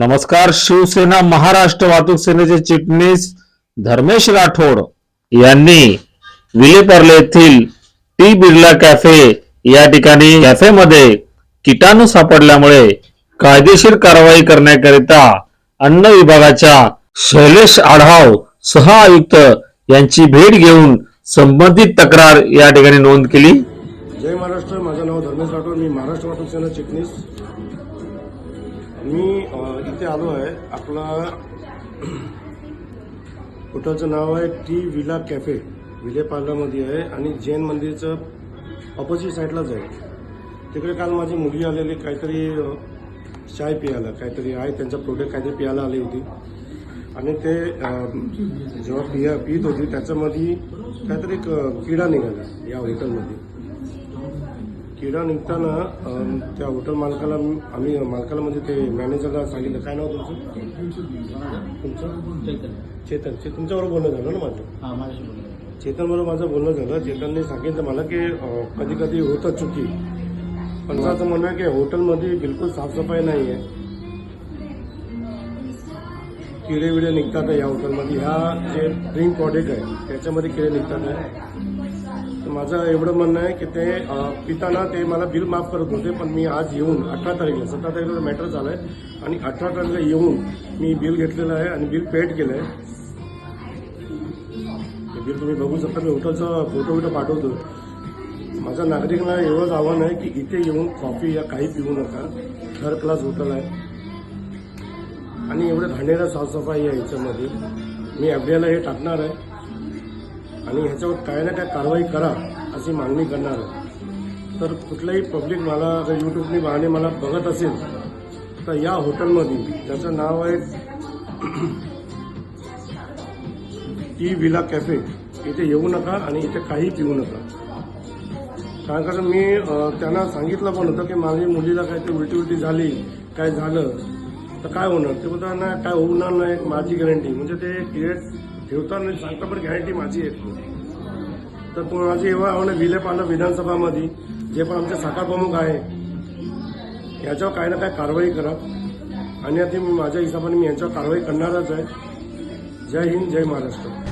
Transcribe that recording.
नमस्कार शिवसेना महाराष्ट्र वाहतूक सेनेचे चिटणीस धर्मेश राठोड यांनी विलेपर्ले येथील टी बिर्ला कॅफे या ठिकाणी कॅफेमध्ये किटाणू सापडल्यामुळे कायदेशीर कारवाई करण्याकरिता अन्न विभागाच्या शैलेश आढाव सह आयुक्त यांची भेट घेऊन संबंधित तक्रार या ठिकाणी नोंद केली. जय महाराष्ट्र माझं नाव धर्मेश राठोड मी महाराष्ट्र वाहतूक सेना चिटणीस. मी इथे आलो आहे. आपला हॉटेलचं नाव आहे? T villa cafe. विले पार्लरमध्ये आहे आणि जैन मंदिरचं ऑपोजिट साईडलाच आहे. तिकडे काल माझी मुलगी आलेली काहीतरी चाय प्यायला काहीतरी आहे. त्यांचा प्रोडक्ट काहीतरी प्यायला आली होती. आणि ते जेव्हा पिया पित होती त्याच्यामध्ये काहीतरी एक, किडा निघाला या हॉटेलमध्ये किडा निघताना अम, त्या हॉटेल मालकाला आम्ही मालकाला म्हणजे ते मॅनेजरला सांगितलं. काय नाव तुमचं? तुमचं? चेतन. चे तुमच्याबरोबर बोलणं झालं ना माझं? चेतनबरोबर माझं बोलणं झालं. चेतनने सांगितलं मला की कधी कधी होतं चुकी. पण असं म्हणणं आहे की हॉटेलमध्ये बिलकुल साफसफाई नाही आहे किडे विडे निघतात या हॉटेलमध्ये ह्या जे ड्रिंक प्रॉडक्ट आहे त्याच्यामध्ये किडे निघतात आहे माझं एवढं म्हणणं आहे की ते पिताना ते मला बिल माफ करत होते पण मी आज येऊन अठरा तारखेला सतरा तारीखला मॅटर झाला आहे आणि अठरा तारखेला येऊन मी बिल घेतलेलं आहे आणि बिल पेड केलं आहे ते बिल तुम्ही बघू शकता मी होटलचा फोटो बिटो पाठवतो. माझं नागरिकांना एवढंच आव्हान आहे की इथे येऊन कॉफी या काही पिऊ नका. थर्ड क्लास होटल आहे. आणि एवढं घाणेरा साफसफाई आहे याच्यामध्ये. मी एफ हे टाकणार आहे. आणि ह्याच्यावर काय ना काय कारवाई करा अशी मागणी करणार आहे. तर कुठलाही पब्लिक मला अगर यूट्यूबनी मला बघत असेल तर या हॉटेलमध्ये ज्याचं नाव आहे टी विला कॅफे इथे येऊ नका आणि इथे काही पिऊ नका. कारण कारण मी त्यांना सांगितलं पण होतं की माझी मुलीला काहीतरी उलटी उलटी झाली काय झालं तर काय होणार? ते बोलता ना काय होणार नाही माझी गॅरंटी म्हणजे ते क्रिएट ठेवताना सांगता पण गॅरंटी माझी आहे तर माझी एवढं आव्हान आहे विलेपार्ला विधानसभामध्ये जे पण आमचे साखर प्रमुख आहे याच्यावर काय ना काय कारवाई करा. आणि आता मी माझ्या हिशोबाने मी यांच्यावर कारवाई करणारच आहे. जय हिंद जय महाराष्ट्र.